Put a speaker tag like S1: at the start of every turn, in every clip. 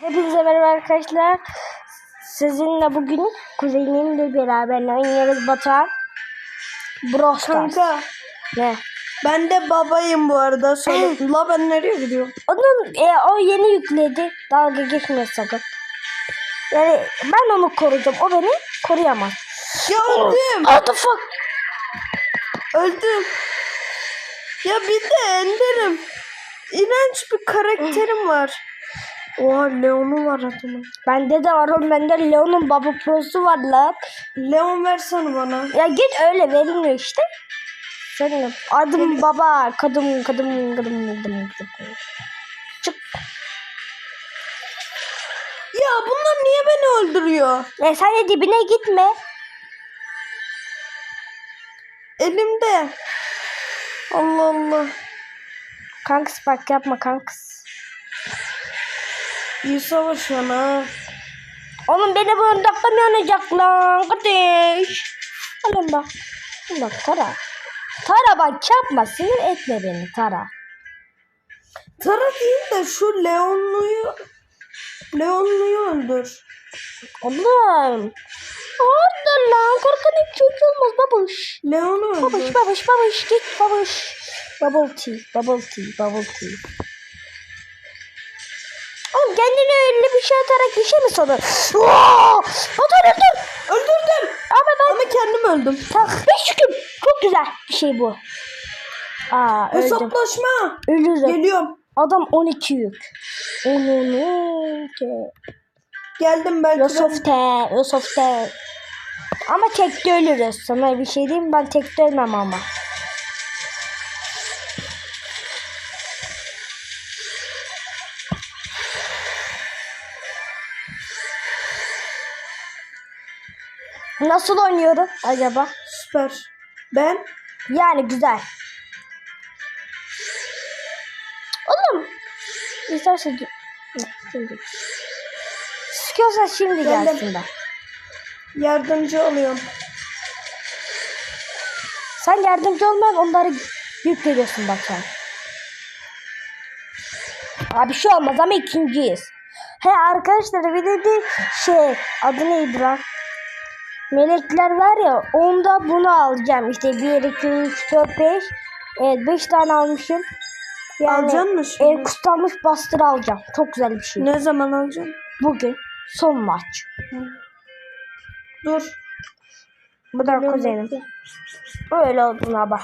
S1: Hepinize merhaba arkadaşlar. Sizinle bugün kuzenimle beraber oynuyoruz Batuhan. Brawl Stars.
S2: Kanka
S1: Ne?
S2: ben de babayım bu arada. Söyle. La ben nereye gidiyorum?
S1: Onun e, o yeni yükledi. Dalga geçme sakın. Yani ben onu koruyacağım. O beni koruyamaz.
S2: Ya öldüm.
S1: What the fuck?
S2: Öldüm. Ya bir de Ender'im. İğrenç bir karakterim var. Oha Leon'u var adamın.
S1: Bende de var oğlum. Bende Leon'un baba prosu var lan.
S2: Leon versene bana.
S1: Ya git öyle verilmiyor işte. Senin adım baba. Kadın kadın kadın kadın. kadın. Çık.
S2: Ya bunlar niye beni öldürüyor?
S1: Ya sen de dibine gitme.
S2: Elimde. Allah Allah.
S1: Kanks bak yapma kanks.
S2: İyi savaşıyorsun ha.
S1: Oğlum beni bu dakikam yanacak lan kardeş. Oğlum bak. Bak Tara. Tara bak yapma sinir etme beni Tara.
S2: Tara değil de şu Leon'luyu Leon'luyu öldür.
S1: Oğlum. Orada lan korkan hiç çocuk olmaz babuş.
S2: Leon'u
S1: Babuş
S2: öldür.
S1: babuş babuş git babuş. Bubble tea bubble tea bubble tea. Kendine öyle bir şey atarak bir şey mi sanır? Otur.
S2: Öldürdüm.
S1: Ama ben
S2: Ama kendim öldüm.
S1: Tak, beş şükür. Çok güzel bir şey bu. Aa öldüm.
S2: Hesaplaşma.
S1: Ölürüm.
S2: Geliyorum.
S1: Adam 12 yük. Onun
S2: Geldim belki.
S1: Yusuf T. Yusuf T. Ama tekte ölürüz. Sana bir şey diyeyim ben tekte ölmem ama. Nasıl oynuyorum acaba?
S2: Süper. Ben
S1: Yani güzel. Oğlum. İstersen şimdi. Sıkıyorsan şimdi
S2: Geldim.
S1: gelsin ben.
S2: yardımcı oluyorum.
S1: Sen yardımcı olmayan onları yük veriyorsun bak sen. Abi şey olmaz ama ikinciyiz. He arkadaşlar bir de bir şey adı neydi lan? Melekler var ya onda bunu alacağım. İşte 1, 2, 3, 4, 5. Evet 5 tane almışım.
S2: Alacaksın mı şimdi?
S1: E, kutlanmış bastır alacağım. Çok güzel bir şey.
S2: Ne zaman alacaksın?
S1: Bugün son maç.
S2: Dur.
S1: Bu da kuzenim. Öyle olduğuna bak.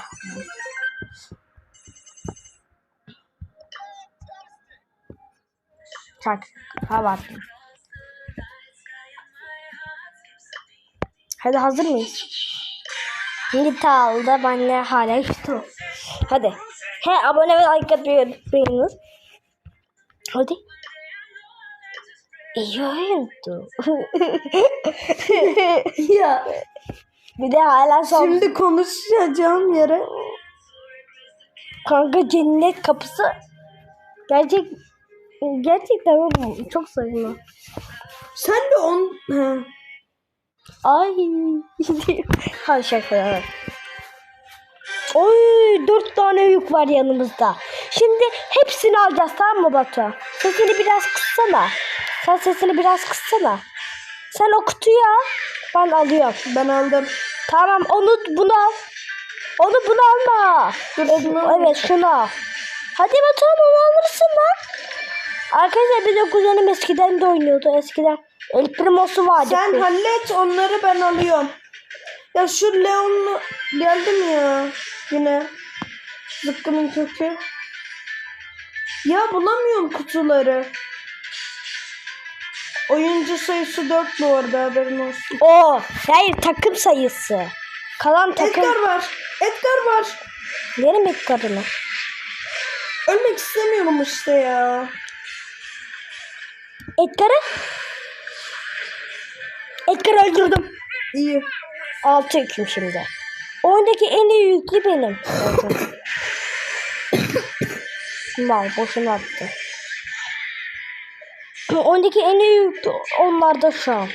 S1: Çak. Hava. Hadi hazır mıyız? Nita aldı. Ben de hala işte. Hadi. He abone ve like atmayı unutmayınız. Hadi. İyi oyundu.
S2: ya.
S1: Bir de hala son.
S2: Şimdi konuşacağım yere.
S1: Kanka cennet kapısı. Gerçek gerçekten çok saçma.
S2: Sen de on... He.
S1: Ay. Hadi şaka ya. Oy dört tane yük var yanımızda. Şimdi hepsini alacağız tamam mı Batu? Sesini biraz kıssana. Sen sesini biraz kıssana. Sen o kutuyu al. Ben alıyorum.
S2: Ben aldım.
S1: Tamam onu bunu al. Onu bunu alma.
S2: Dur,
S1: Evet,
S2: şunu
S1: evet şunu al. Hadi Batuhan onu alırsın lan. Arkadaşlar bir de kuzenim eskiden de oynuyordu. Eskiden El Primo'su vardı.
S2: Sen hallet onları ben alıyorum. Ya şu Leon'lu geldim ya. Yine. Zıkkımın kökü. Ya bulamıyorum kutuları. Oyuncu sayısı 4 bu arada haberin olsun.
S1: O hayır takım sayısı. Kalan takım.
S2: Edgar var. Edgar var.
S1: Verim Edgar'ını.
S2: Ölmek istemiyorum işte ya.
S1: Edgar'ı. Edgar'ı öldürdüm.
S2: İyi.
S1: Altı yüküm şimdi. Oyundaki en iyi yüklü benim. Mal boşuna attı. Oyundaki en iyi yüklü onlarda şu an.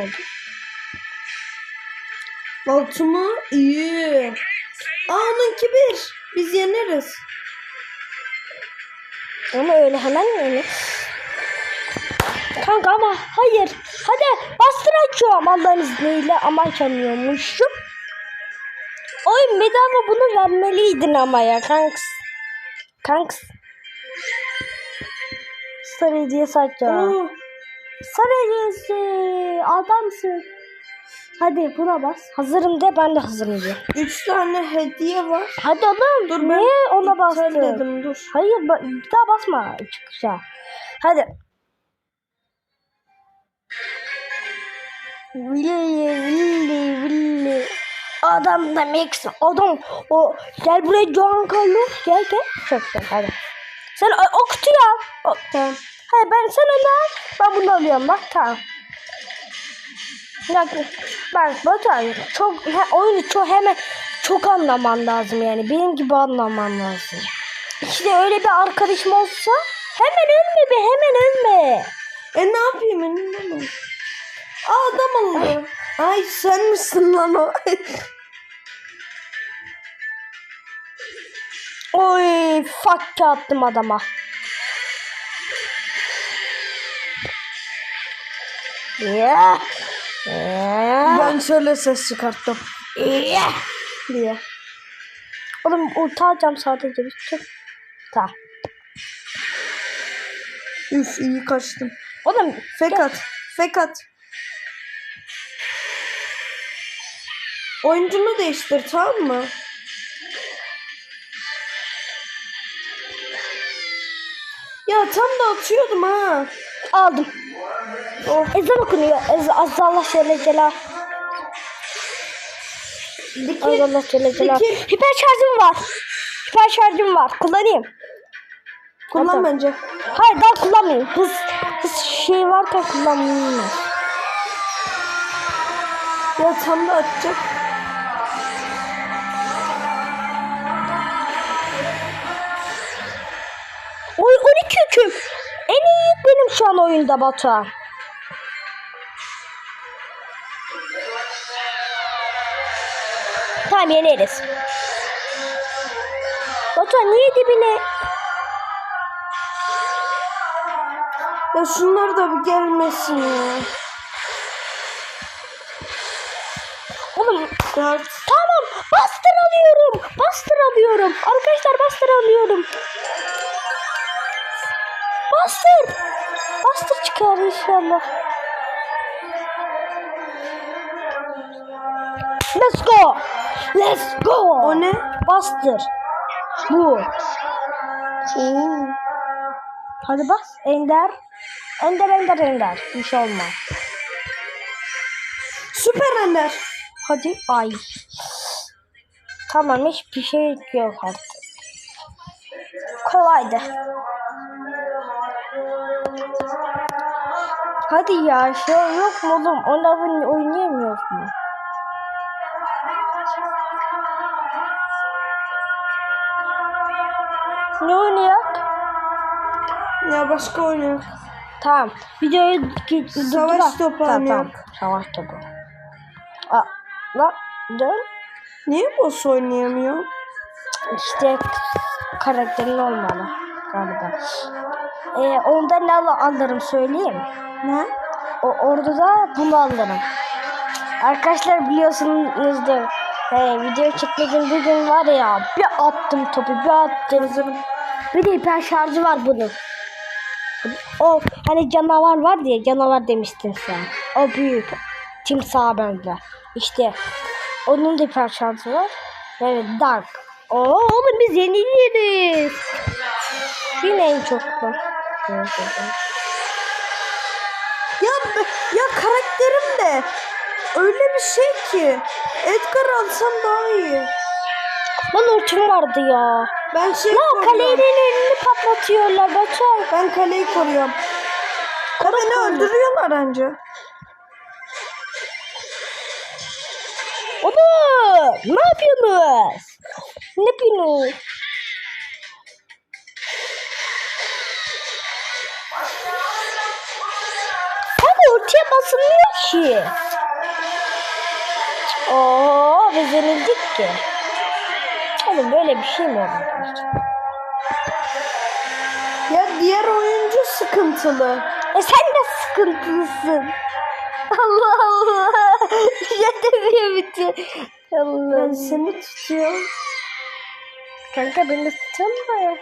S1: Oldu?
S2: Altı mı? İyi. Aa onunki bir. Biz yeneriz.
S1: Ama öyle hemen yani. Kanka ama hayır. Hadi bastır açıyorum Allah'ın izniyle ama açamıyormuşum. Oy bedava bunu vermeliydin ama ya kanks. Kanks. Sarı hediyesi açacağım. Sarı. Adamsın. Hadi buna bas. Hazırım de ben de hazırım diye.
S2: üç tane hediye var.
S1: Hadi oğlum.
S2: Dur ben
S1: Niye ona bastın?
S2: dedim dur.
S1: Hayır ba- bir daha basma çıkışa. Hadi. Villi villi villi. Adam demek adam o gel buraya John Carlos gel gel çok güzel hadi. Sen o, o kutuyu al. O, tamam. Hayır ben sen onu al ben bunu alıyorum bak tamam. Bak bak Batuhan çok he, oyunu çok hemen çok anlaman lazım yani benim gibi anlaman lazım. İşte öyle bir arkadaşım olsa hemen ölme be hemen ölme.
S2: E ne yapayım mi? Aa adam oldu. Ay sen misin lan o?
S1: Oy fuck attım adama.
S2: Ben şöyle ses çıkarttım.
S1: Diye. Oğlum ulti alacağım sadece bir tür. Tamam.
S2: Üf iyi kaçtım.
S1: Oğlum
S2: Fakat. Fakat. Oyuncunu değiştir tamam mı? Ya tam da atıyordum ha.
S1: aldım.
S2: Oh.
S1: Ezan okunuyor. Ez Azza Allah Celle Celal. Azza Allah Celle Celal. Hiper şarjım var. Hiper şarjım var. Kullanayım.
S2: Kullan
S1: Hatta-
S2: bence.
S1: Hayır daha kullanmayayım. Hız, hız şey varken kullanmayayım.
S2: Ya tam da atacak.
S1: Oy 12 hüküm. En iyi benim şu an oyunda Batuhan. Tamam yeneriz. Batuhan niye dibine?
S2: Ya şunlar da bir gelmesin ya.
S1: Oğlum
S2: Dört.
S1: tamam bastır alıyorum. Bastır alıyorum. Arkadaşlar bastır alıyorum. Bastır. Bastır çıkar inşallah. Let's go. Let's go.
S2: O ne?
S1: Bastır. Bu.
S2: Oo.
S1: Hadi bas. Ender. Ender ender ender. Bir şey olmaz.
S2: Süper Ender.
S1: Hadi. Ay. Tamam hiçbir şey yok artık. Kolaydı. Hadi ya şey yok mu oğlum? Onlar bunu oynayamıyor mu? Oynayak?
S2: Ya başka oynuyor.
S1: Tamam. Videoyu.
S2: Savaş topu
S1: tamam,
S2: oynayak.
S1: tamam. Savaş topu. Aa, lan dön.
S2: Niye boss oynayamıyor?
S1: İşte karakterin olmalı galiba. Ee, ondan ne al- alırım söyleyeyim.
S2: Ne?
S1: O, orada da bunu alırım. Arkadaşlar biliyorsunuzdur. Hey, video çekmedim bir gün var ya bir attım topu bir attım. Bir de hiper şarjı var bunun. O hani canavar var diye canavar demiştin sen. O büyük. Timsah bende. İşte onun da hiper şarjı var. Evet dark. Oo oğlum biz yeniliriz. Yine en çok evet.
S2: Ya ya karakterim de öyle bir şey ki. Edgar alsam daha iyi.
S1: Lan ultim vardı ya.
S2: Ben şey
S1: Lan
S2: koruyorum.
S1: kalenin önünü patlatıyorlar Batuhan.
S2: Ben kaleyi koruyorum. Ya beni öldürüyorlar anca.
S1: Baba ne yapıyorsunuz? Ne yapıyorsunuz? Kanka ortaya basılmıyor ki. Oo biz yenildik ki. Oğlum böyle bir şey mi olur?
S2: Ya diğer oyuncu sıkıntılı.
S1: E sen de sıkıntılısın. Allah Allah. Bir demiyor bütün. Allah.
S2: Ben seni tutuyorum.
S1: Kanka beni tutuyor mu?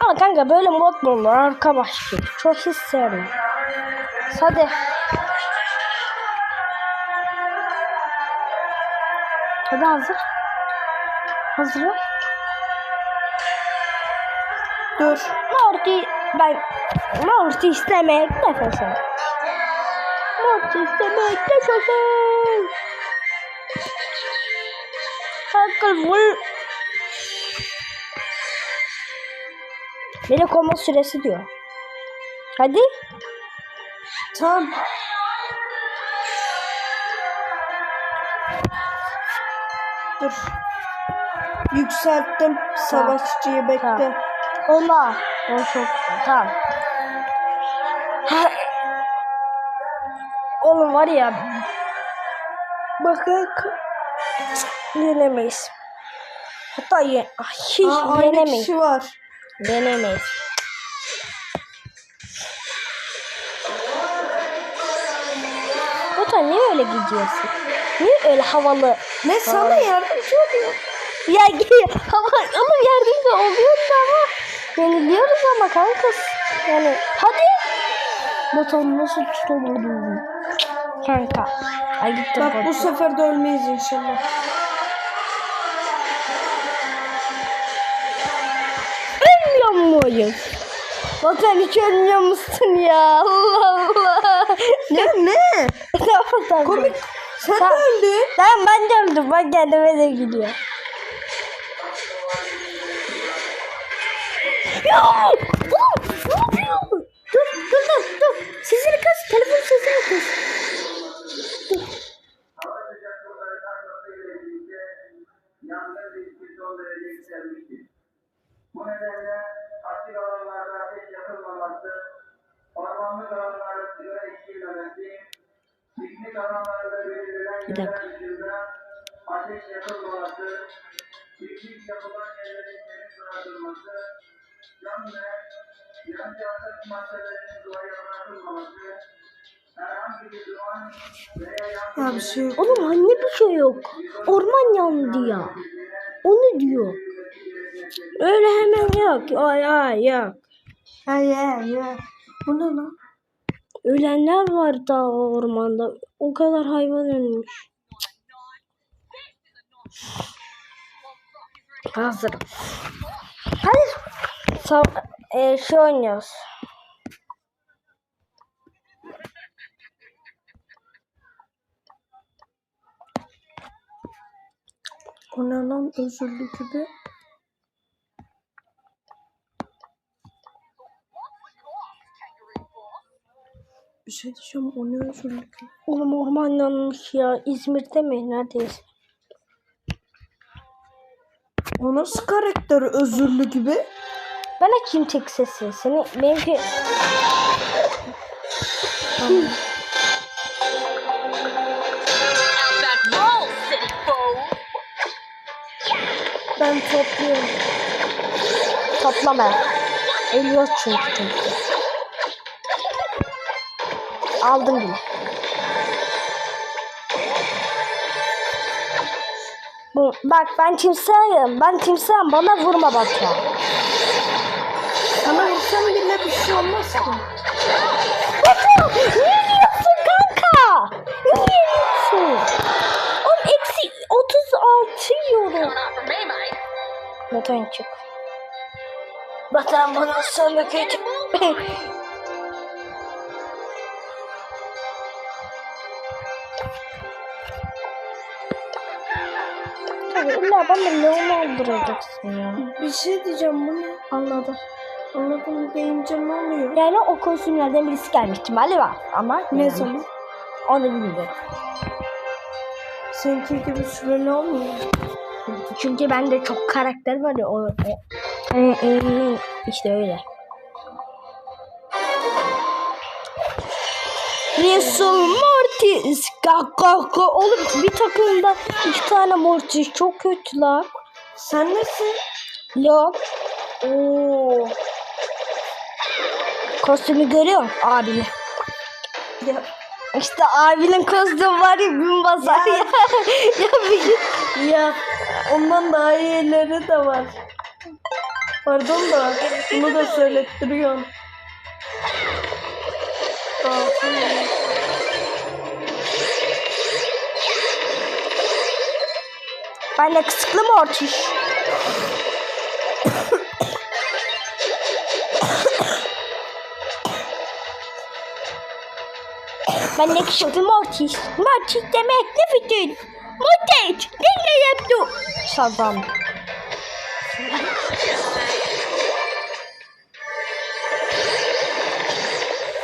S1: Ama kanka böyle mod mu olur arkadaş gibi. Çok sevmiyorum. Hadi. Hadi hazır. Hazır ol.
S2: Dur.
S1: Morty ben Morty istemek nefesim. Morty istemek nefesim. Hakkı vur. Beni koma süresi diyor. Hadi.
S2: Tamam. Yükselttim savaşçıyı bekle.
S1: Tamam. Ona. O çok. Tamam. Oğlum var ya. Bakın. Yenemeyiz. Hatta ye Ay, hiç
S2: Aa,
S1: yenemeyiz.
S2: kişi var.
S1: Yenemeyiz. Hatta niye öyle gidiyorsun? Niye öyle havalı?
S2: Ne sana yardımcı oluyor.
S1: Ya geliyor. Hava ama yardımcı oluyor da ama yeniliyoruz ama kankas. Yani hadi. Baton nasıl tutamadım? Kanka. Ay gitti
S2: Bak bu sefer de ölmeyiz inşallah.
S1: Ölmüyor muyuz? Baton hiç ölmüyor musun ya? Allah Allah.
S2: Ne ne?
S1: tamam tamam.
S2: Komik. Sen
S1: Tamam.
S2: de öldün.
S1: Tamam ben de öldüm. Bak kendime de gidiyor. Ya! Oğlum ne yapıyorsun? Dur kız. Telefon sesini kız.
S3: Cam ve yanıcı atık maddelerinin doğaya bırakılmaması, herhangi bir duman veya yangın
S2: Ya bir şey yok.
S1: Oğlum anne bir şey yok. Orman yandı ya. Onu diyor. Öyle hemen yok. Ay ay yok.
S2: Ha ya ya. Bu ne lan?
S1: Ölenler var daha ormanda. O kadar hayvan ölmüş. Hazır. Hadi. Sa- e, şey oynuyoruz.
S2: O ne lan özürlü gibi. Bir şey diyeceğim o ne özürlü gibi.
S1: Oğlum orman yanmış ya. İzmir'de mi? Neredeyiz?
S2: O nasıl karakter özürlü gibi?
S1: Ben açayım tek sesi. Seni benimki... Ben topluyorum. Toplama. Ölüyor çünkü çünkü. Aldım bile. Bu, bak ben timsahım. Ben timsahım. Bana vurma bak ya.
S2: Sana vursam bile bir şey olmaz ki.
S1: Batu! Niye yiyorsun kanka? Niye yiyorsun? Oğlum eksi 36 yiyorum. Batuhan çık. Batuhan bana söyle kötü. Tabii illa bana leon aldıracaksın ya.
S2: Bir şey diyeceğim bu ne?
S1: Anladım.
S2: Anladım deyince ne oluyor?
S1: Yani o kostümlerden birisi gelmiş ihtimali var. Ama
S2: Ne
S1: yani
S2: zaman?
S1: Onu bilmiyorum.
S2: Seninki gibi süreli olmuyor.
S1: Çünkü bende çok karakter var ya o, o, o- o- işte öyle. Resul Mortis. Kaka Oğlum bir takımda iki tane Mortis çok kötü lan.
S2: Sen nesin?
S1: Lo
S2: Oo.
S1: Kostümü görüyor musun abini?
S2: Ya,
S1: İşte abinin kostümü var ya gün basar ya.
S2: Ya.
S1: ya bir gün.
S2: ya ondan daha iyileri de var. Pardon da bunu da söylettiriyorum. Aa, tamam.
S1: Ben yakışıklı Mortis. Ben yakışıklı Mortis. Mortis demek ne bütün? Mortis. Ne yaptı? Şazam.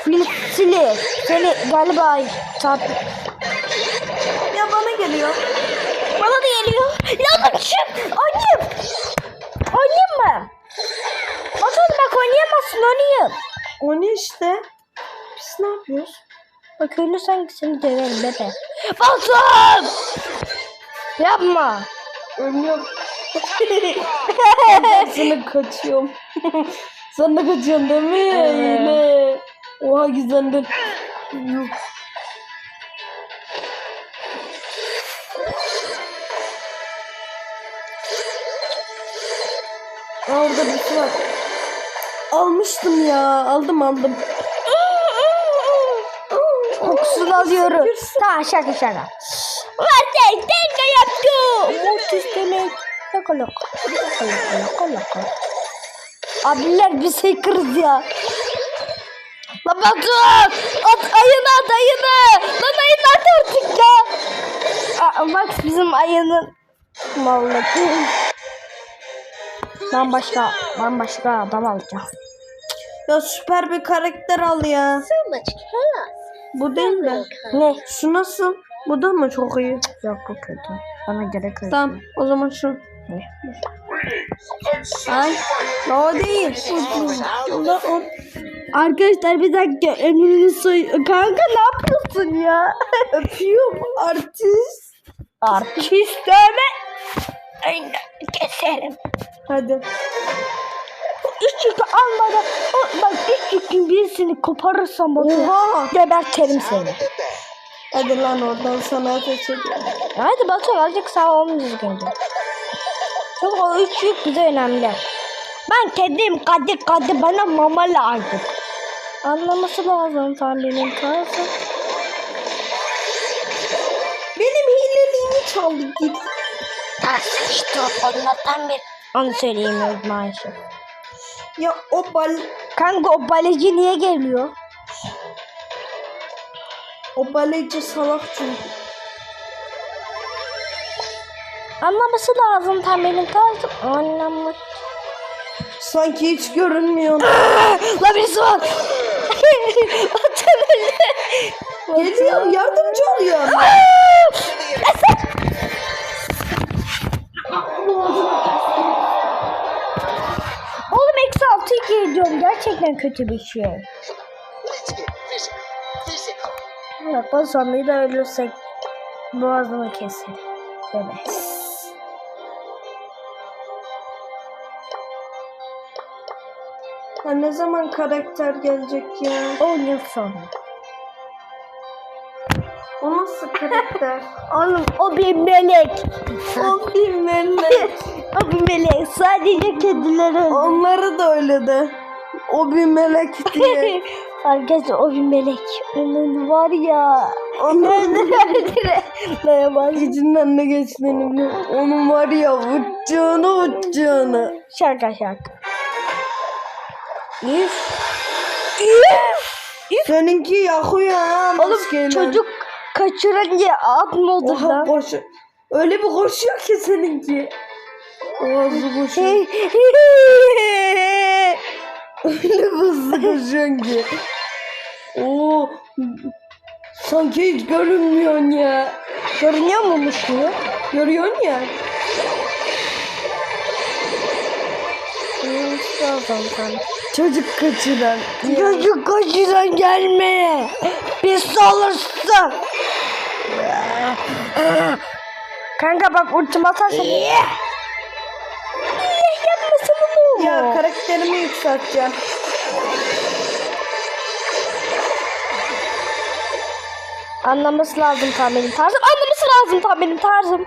S1: Filsili. Seni galiba çarp.
S2: Ya bana geliyor.
S1: Bana da geliyor. Çık. Oynayayım. Oynayayım mı? Bakalım bak oynayamazsın oynayayım.
S2: O ne işte? Biz ne yapıyoruz?
S1: Bak ölürsen seni döverim bebe. Basın! Yapma.
S2: Ölüyorum. ben sana kaçıyorum. Sen de kaçıyorsun değil mi? Yine. Oha güzeldir. Yuh. Aa, orada bir şey var. Almıştım ya. Aldım aldım.
S1: Kokusunu alıyorum. Tamam şaka şaka. Varte tenga yaptı. Mortis demek. Laka laka. Laka laka laka. Abiler biz hackerız ya. Lan bakın. At ayını at ayını. Lan ayını at artık ya. Aa, bak bizim ayının mallık. Ben başka, ben başka adam alacağım.
S2: Ya süper bir karakter al ya.
S4: So much chaos.
S2: Bu değil mi?
S1: Ne?
S2: Şu nasıl? Bu da mı çok iyi?
S1: Yok bu kötü. Bana gerek yok.
S2: Tamam o zaman şu. Ay. O değil. O da o.
S1: Arkadaşlar bir dakika Emir'in soy... Kanka ne yapıyorsun ya?
S2: Öpüyorum artist.
S1: Artist dövme. Aynen keserim.
S2: Hadi.
S1: Üç almadan o, bak üç yükün birisini koparırsam bak.
S2: Oha.
S1: Geberterim seni.
S2: Hadi lan oradan sana ediyorum.
S1: Hadi Batu azıcık sağ ol düzgünce. Çünkü o üç yük bize önemli. Ben kedim kadı kadı bana mama lazım. Anlaması lazım tahminin kalsın.
S2: Benim hileliğimi çaldı git.
S1: Ters işte onlardan bir. Onu söyleyemiyoruz maalesef.
S2: Ya o bal
S1: Kanka o baleci niye geliyor?
S2: o baleci salak çünkü.
S1: Anlaması lazım tahminin kalsın. Anlamış.
S2: Sanki hiç görünmüyor.
S1: La birisi var. Atın öyle.
S2: Geliyorum yardımcı oluyorum.
S1: Oğlum iki ediyorum. Gerçekten kötü bir şey. Bak bu sonra da ölürsek boğazını keserim. Bebe.
S2: Ya ne zaman karakter gelecek ya?
S1: 10 yıl sonra.
S2: O nasıl karakter?
S1: Oğlum o bir melek.
S2: o bir melek.
S1: o bir melek. Sadece kediler öldü.
S2: Onları da öyle de. O bir melek diye.
S1: Arkadaşlar o bir melek. Onun var ya.
S2: Onun
S1: öldüre. Dayanamaz.
S2: içinden ne geçtiğini biliyorum. Onun var ya uçacağını uçacağını.
S1: Şaka şaka. Üf.
S2: Seninki yakıyor ha
S1: Oğlum
S2: maskeyle.
S1: çocuk kaçırınca atmadı
S2: Oha
S1: lan.
S2: koşu. Öyle bir koşuyor ki seninki. Ağzı koşuyor. Öyle hızlı koşuyorsun ki. Oo. Sanki hiç görünmüyorsun ya.
S1: Görünüyor muymuş bu?
S2: Görüyorsun ya.
S1: Hmm, Yazalım sen.
S2: Çocuk kaçıran.
S1: Çocuk koşudan gelme. Pis olursun. Kanka bak ultim atarsan. Yapmasın bu.
S2: Ya karakterimi yükselteceğim.
S1: Anlaması lazım tam benim tarzım. Anlaması lazım tam benim tarzım.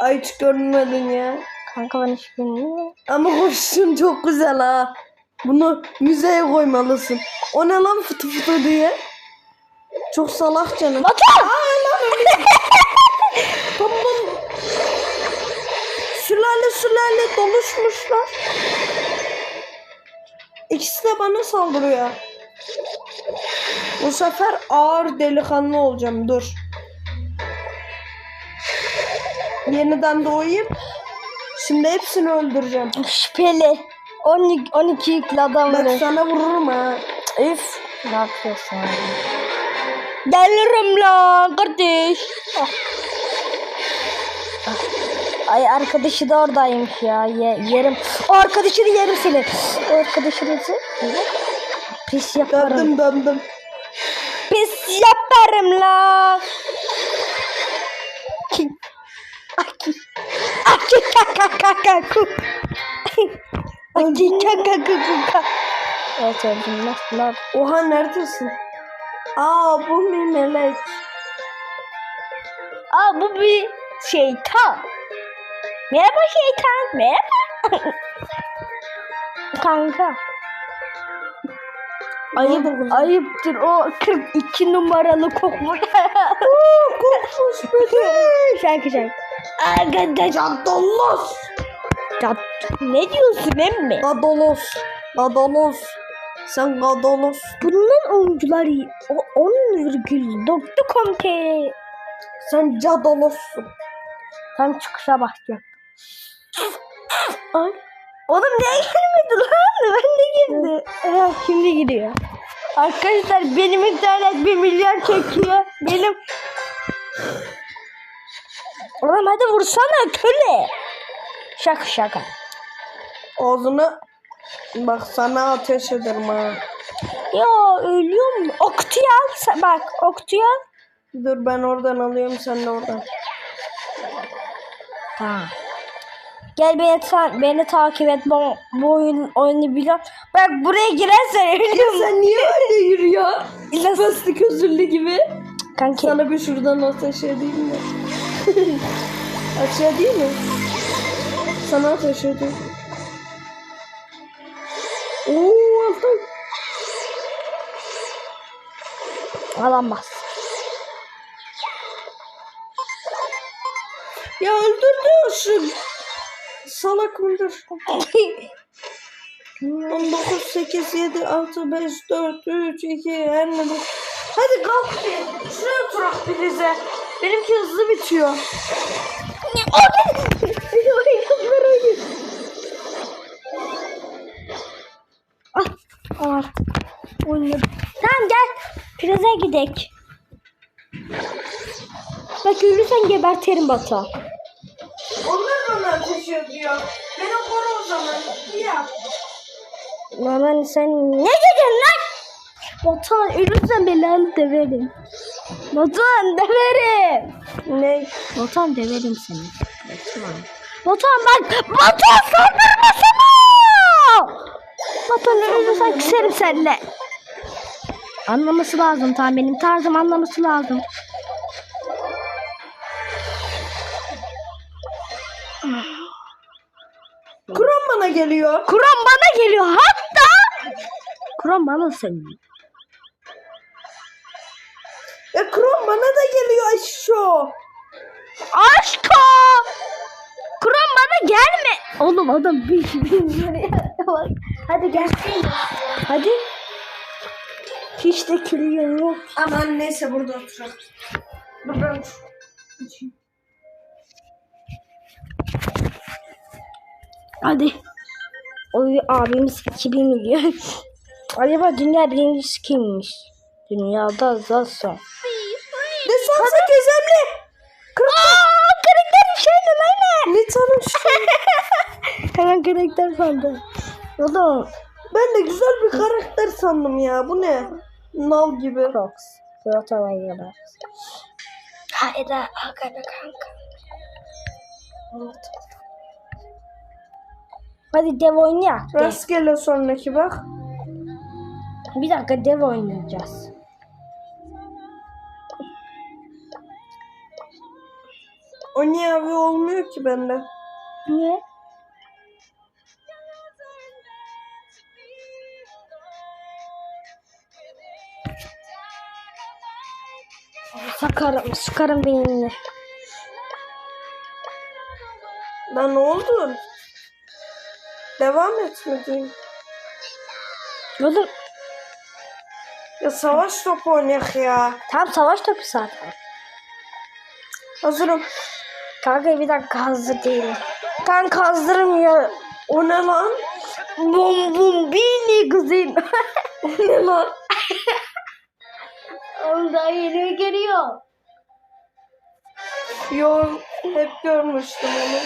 S2: Ay hiç görmedin ya.
S1: Kanka ben hiç bilmiyorum.
S2: Ama koşuşun çok güzel ha. Bunu müzeye koymalısın. O ne lan fıtı fıtı diye. Çok salak canım.
S1: Batu!
S2: Tamam. Sülale sülale doluşmuşlar. İkisi de bana saldırıyor. Bu sefer ağır delikanlı olacağım. Dur. Yeniden doğayım. Şimdi hepsini öldüreceğim.
S1: Şüpheli. 12, 12 yüklü adam
S2: Bak sana vururum ha.
S1: Üf. Ne yapıyorsun? Gelirim lan kardeş. Ah. Ah. Ay arkadaşı da oradaymış ya. Ye, yerim. O arkadaşını yerim seni. O arkadaşınızı pis yaparım.
S2: Döndüm döndüm.
S1: Pis yaparım lan. Ki- Evet öldüm. Nasıl lan?
S2: Oha neredesin? Aa bu bir melek.
S1: Aa bu bir şeytan. Merhaba şeytan. Merhaba. Kanka. Ayıp, ayıptır o 42 numaralı kokmuş.
S2: Korkmuş beni.
S1: şarkı şarkı. Arkadaş.
S2: Dadolos.
S1: Ya, ne diyorsun emmi?
S2: Dadolos. Dadolos. Sen Dadolos.
S1: Bunun oyuncuları o 10,9.com.tr
S2: Sen Cadolossun.
S1: Tam çıkışa bakacağım. Ay. Oğlum niye girmedi lan? Ben de girdi. Evet, şimdi giriyor. Arkadaşlar benim internet 1 milyon çekiyor. Benim... Oğlum hadi vursana köle. Şaka şaka.
S2: Ağzını bak sana ateş ederim ha.
S1: Ya ölüyor mu? Oktuyu al. Bak oktuyu al.
S2: Dur ben oradan alıyorum sen de oradan.
S1: Tamam. Gel beni, ta- beni takip et. Bu, bu oyun, oyunu biliyorum. Bak buraya girersen ölüyorum.
S2: Sen niye öyle yürüyor? Fıstık özürlü gibi.
S1: Kanki.
S2: Sana bir şuradan ateş edeyim mi? Ateş edeyim mi? Sana ateş edeyim. Oo aldım.
S1: Alamaz.
S2: Ya öldürdü şu salak mıdır? 19, 8, 7, 6, 5, 4, 3, 2, her ne? Hadi kalk. Şuraya oturak bir bize. Benimki hızlı bitiyor.
S1: Ah, artık. Oynadım. Tamam gel. Prize gidek. Bak ölürsen geberterim Batu.
S2: Onlar bana ateş ediyor. Beni koru o zaman. Ya.
S1: Lan sen ne dedin lan? Batuhan ölürsen belanı döverim. Batuhan döverim.
S2: Ne?
S1: Batuhan döverim seni. Batuhan. Batuhan bak. Batuhan saldırmasana. Batuhan ölürsen küserim seninle. Anlaması lazım tamam benim tarzım anlaması lazım.
S2: Kur'an bana geliyor.
S1: Kur'an bana geliyor hatta. Kur'an bana söylüyor.
S2: Ya Kur'an bana da geliyor aşşo.
S1: Aşko. Kur'an bana gelme. Oğlum adam bir bilmiyor ya. Bak, Hadi gel. Hadi. Hiç de külüyor yok.
S2: Aman neyse burada oturalım.
S1: Hadi. Oy abimiz 2000 milyon. Acaba dünya birincisi kimmiş? Dünyada zaten.
S2: Desansı gizemli.
S1: Aaa karakterim şey ne
S2: şu.
S1: Hemen karakter sandım. Oğlum.
S2: Ben de güzel bir karakter sandım ya. Bu ne? Nal gibi.
S1: Crocs. Surat havayla. Hayır arkada kanka. Hadi dev oynayak.
S2: Rastgele sonraki bak.
S1: Bir dakika dev oynayacağız.
S2: O niye abi olmuyor ki bende?
S1: Niye? Sakarım, sıkarım beynini.
S2: Lan ne oldu? Devam etmediğim.
S1: Oğlum
S2: Ya savaş topu oynayak ya.
S1: tam savaş topu zaten.
S2: Hazırım.
S1: Kanka bir dakika hazır değilim. Kanka hazırım ya.
S2: O ne lan?
S1: Bum bum bini kızım.
S2: O ne lan?
S1: Ondan yeni geliyor.
S2: Yo hep görmüştüm onu.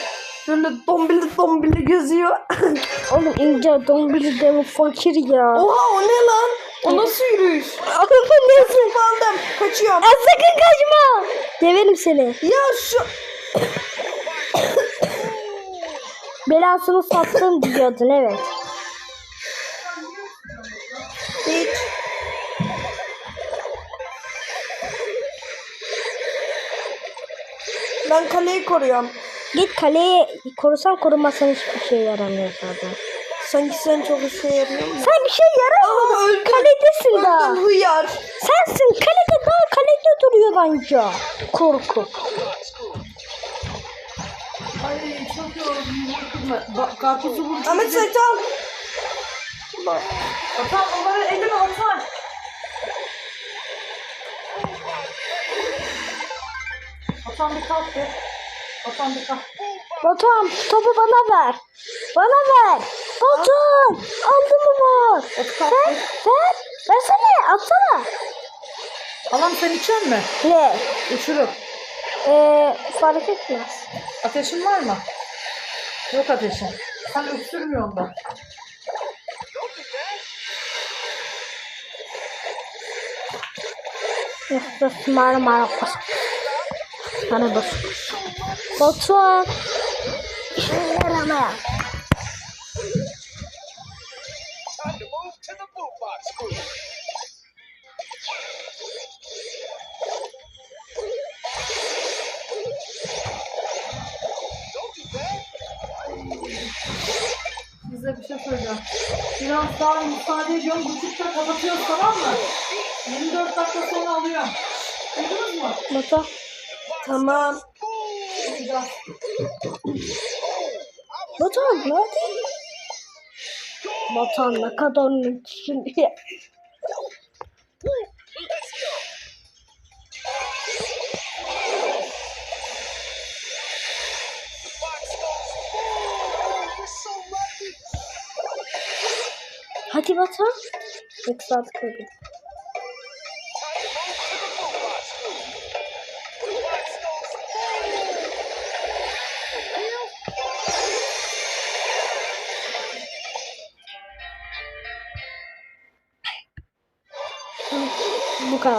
S2: Böyle dombili dombili geziyor.
S1: Oğlum ince dombili demi fakir ya.
S2: Oha o ne lan? O nasıl yürüyüş? Bandım. Kaçıyorum.
S1: Aa, sakın kaçma. Deverim seni.
S2: Ya şu...
S1: Belasını sattın diyordun evet.
S2: Hiç. Ben kaleyi koruyorum.
S1: Git kaleye korusan korumasan hiçbir şey yaramıyor zaten.
S2: Sanki sen çok işe yarıyor mu?
S1: Sen bir şey yaramıyor.
S2: Aa, öldüm.
S1: Kaledesin daha.
S2: Öldüm hıyar.
S1: Sensin kalede daha kalede duruyor bence. Korku.
S2: Ay çok yoruldum. Karpuzu vurdu. Ahmet Sait al. Atan onları elime atan. Atan bir kalk be. Atan bir kalk.
S1: Batuhan topu bana ver. Bana ver. Batuhan aldı mı var? Ver. Ver. Versene. Atsana.
S5: Halam sen içer mi?
S1: Ne?
S5: Uçurup.
S1: Ee, fark etmez.
S5: Ateşin var mı? Yok ateşin. Sen öksürmüyorsun da.
S1: Yoksa mara mara bas. Bana bas. Batuhan. İşe yaramaya.
S5: Size bir şey söyleyeceğim. Biraz daha müsaade ediyorum. Buçukta kapatıyoruz tamam mı? 24 dakika sonra alıyorum. Duydunuz mu?
S1: Batuhan.
S2: Tamam.
S5: Duyacağız.
S1: Batuhan nerede? Batuhan ne kadar diye. Batuhan. İlk saat kırdı. Bu kadar.